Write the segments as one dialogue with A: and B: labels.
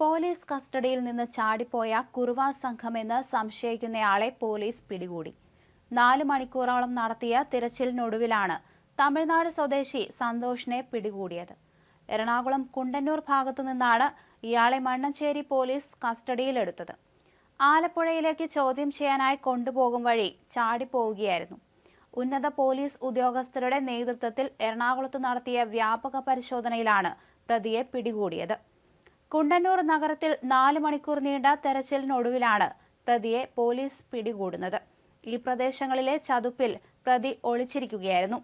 A: Police കസ്റ്റഡിയിൽ നിന്ന് ചാടിപ്പോയ Kuruva സംഘമെന്ന് സംശയിക്കുന്നയാളെ police പിടികൂടി. നാല് മണിക്കൂറോളം നടത്തിയ തിരച്ചിലിനൊടുവിലാണ് തമിഴ്നാട് സ്വദേശി സന്തോഷിനെ പിടികൂടിയത്. എറണാകുളം കുണ്ടന്നൂർ ഭാഗത്തു നിന്നാണ് ഇയാളെ മണ്ണഞ്ചേരി പോലീസ് കസ്റ്റഡിയിലെടുത്തത്. ആലപ്പുഴയിലേക്ക് ചോദ്യം ചെയ്യാനായി കൊണ്ടുപോകും വഴി ചാടിപ്പോവുകയായിരുന്നു. ഉന്നത പോലീസ് ഉദ്യോഗസ്ഥരുടെ നേതൃത്വത്തിൽ എറണാകുളത്ത് നടത്തിയ വ്യാപക പരിശോധനയിലാണ് പ്രതിയെ പിടികൂടിയത്. കുണ്ടന്നൂർ നഗരത്തിൽ നാല് മണിക്കൂർ നീണ്ട തെരച്ചിലിനൊടുവിലാണ് പ്രതിയെ പോലീസ് പിടികൂടുന്നത്. ഈ പ്രദേശങ്ങളിലെ ചതുപ്പിൽ പ്രതി ഒളിച്ചിരിക്കുകയായിരുന്നു.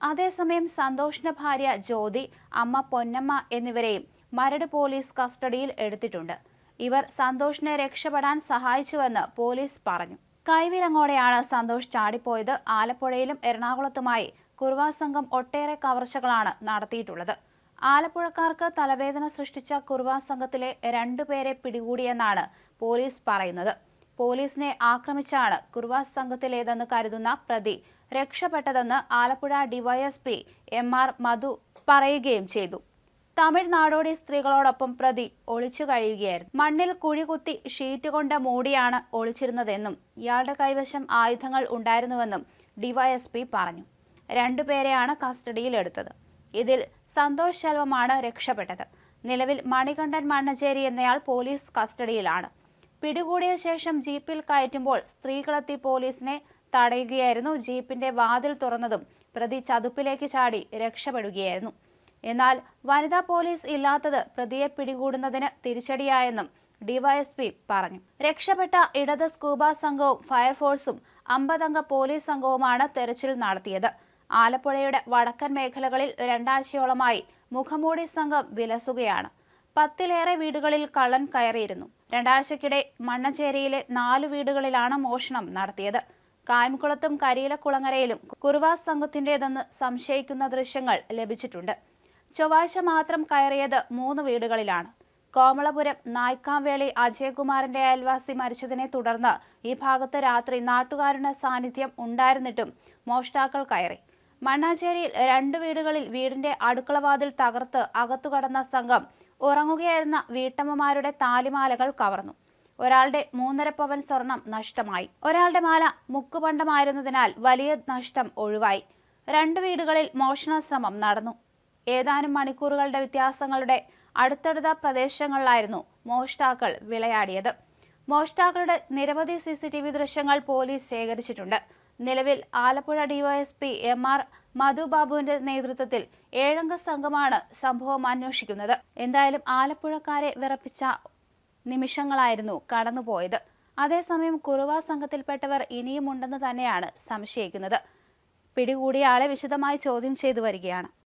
A: അതേസമയം സന്തോഷിന്റെ ഭാര്യ ജ്യോതി അമ്മ പൊന്നമ്മ എന്നിവരെയും മരട് പോലീസ് കസ്റ്റഡിയിൽ എടുത്തിട്ടുണ്ട്. ഇവർ സന്തോഷിനെ രക്ഷപ്പെടാൻ സഹായിച്ചുവെന്ന് പോലീസ് പറഞ്ഞു. കൈവിലങ്ങോടെയാണ് സന്തോഷ് ചാടിപ്പോയത്. ആലപ്പുഴയിലും എറണാകുളത്തുമായി കുറുവാ സംഘം ഒട്ടേറെ കവർച്ചകളാണ് നടത്തിയിട്ടുള്ളത്. ആലപ്പുഴക്കാർക്ക് തലവേദന സൃഷ്ടിച്ച കുർവാ സംഘത്തിലെ രണ്ടുപേരെ പിടികൂടിയെന്നാണ് പോലീസ് പറയുന്നത്. പോലീസിനെ ആക്രമിച്ചാണ് കുർവാ സംഘത്തിലേതെന്ന് കരുതുന്ന പ്രതി രക്ഷപ്പെട്ടതെന്ന് Alappuzha DYSP M R Madhu പറയുകയും ചെയ്തു. തമിഴ്നാടോടി സ്ത്രീകളോടൊപ്പം പ്രതി ഒളിച്ചു കഴിയുകയായിരുന്നു. മണ്ണിൽ കുഴികുത്തി ഷീറ്റ് കൊണ്ട് മൂടിയാണ് ഒളിച്ചിരുന്നതെന്നും ഇയാളുടെ കൈവശം ആയുധങ്ങൾ ഉണ്ടായിരുന്നുവെന്നും ഡിവൈഎസ്പി പറഞ്ഞു. രണ്ടുപേരെയാണ് കസ്റ്റഡിയിലെടുത്തത്. ഇതിൽ സന്തോഷ് ശെൽവമാണ് രക്ഷപ്പെട്ടത്. നിലവിൽ മണികണ്ഠൻ മണ്ണഞ്ചേരി എന്നയാൾ പോലീസ് കസ്റ്റഡിയിലാണ്. പിടികൂടിയ ശേഷം ജീപ്പിൽ കയറ്റുമ്പോൾ സ്ത്രീകളെത്തി പോലീസിനെ തടയുകയായിരുന്നു. ജീപ്പിന്റെ വാതിൽ തുറന്നതും പ്രതി ചതുപ്പിലേക്ക് ചാടി രക്ഷപ്പെടുകയായിരുന്നു. എന്നാൽ വനിതാ പോലീസ് ഇല്ലാത്തത് പ്രതിയെ പിടികൂടുന്നതിന് തിരിച്ചടിയായെന്നും ഡിവൈഎസ്പി പറഞ്ഞു. രക്ഷപ്പെട്ട ഇടത് സ്കൂബ സംഘവും ഫയർഫോഴ്സും അമ്പതംഗ പോലീസ് സംഘവുമാണ് തെരച്ചിൽ നടത്തിയത്. ആലപ്പുഴയുടെ വടക്കൻ മേഖലകളിൽ രണ്ടാഴ്ചയോളമായി മുഖമൂടി സംഘം വിലസുകയാണ്. പത്തിലേറെ വീടുകളിൽ കള്ളൻ കയറിയിരുന്നു. രണ്ടാഴ്ചക്കിടെ മണ്ണച്ചേരിയിലെ നാല് വീടുകളിലാണ് മോഷണം നടത്തിയത്. കായംകുളത്തും കരിയിലക്കുളങ്ങരയിലും കുറുവാസ് സംഘത്തിന്റേതെന്ന് സംശയിക്കുന്ന ദൃശ്യങ്ങൾ ലഭിച്ചിട്ടുണ്ട്. ചൊവ്വാഴ്ച മാത്രം കയറിയത് മൂന്ന് വീടുകളിലാണ്. കോമളപുരം നായ്ക്കാംവേളി അജയകുമാറിന്റെ അയൽവാസി മരിച്ചതിനെ തുടർന്ന് ഈ ഭാഗത്ത് രാത്രി നാട്ടുകാരുടെ സാന്നിധ്യം ഉണ്ടായിരുന്നിട്ടും മോഷ്ടാക്കൾ കയറി. മണ്ണാച്ചേരിയിൽ രണ്ട് വീടുകളിൽ വീടിന്റെ അടുക്കളവാതിൽ തകർത്ത് അകത്തു കടന്ന സംഘം ഉറങ്ങുകയായിരുന്ന വീട്ടമ്മമാരുടെ താലിമാലകൾ കവർന്നു. ഒരാളുടെ മൂന്നര പവൻ സ്വർണം നഷ്ടമായി. ഒരാളുടെ മാല മുക്കുപണ്ടമായിരുന്നതിനാൽ വലിയ നഷ്ടം ഒഴിവായി. രണ്ട് വീടുകളിൽ മോഷണശ്രമം നടന്നു. ഏതാനും മണിക്കൂറുകളുടെ വ്യത്യാസങ്ങളുടെ അടുത്തടുത്ത പ്രദേശങ്ങളിലായിരുന്നു മോഷ്ടാക്കൾ വിളയാടിയത്. മോഷ്ടാക്കളുടെ നിരവധി സി ദൃശ്യങ്ങൾ പോലീസ് ശേഖരിച്ചിട്ടുണ്ട്. നിലവിൽ ആലപ്പുഴ ഡിവൈഎസ്പി എം ആർ മധുബാബുവിന്റെ നേതൃത്വത്തിൽ ഏഴംഗ സംഘമാണ് സംഭവം അന്വേഷിക്കുന്നത്. എന്തായാലും ആലപ്പുഴക്കാരെ വിറപ്പിച്ച നിമിഷങ്ങളായിരുന്നു കടന്നുപോയത്. അതേസമയം കുറുവ സംഘത്തിൽപ്പെട്ടവർ ഇനിയുമുണ്ടെന്ന് തന്നെയാണ് സംശയിക്കുന്നത്. പിടികൂടിയ ആളെ വിശദമായി ചോദ്യം ചെയ്തു വരികയാണ്.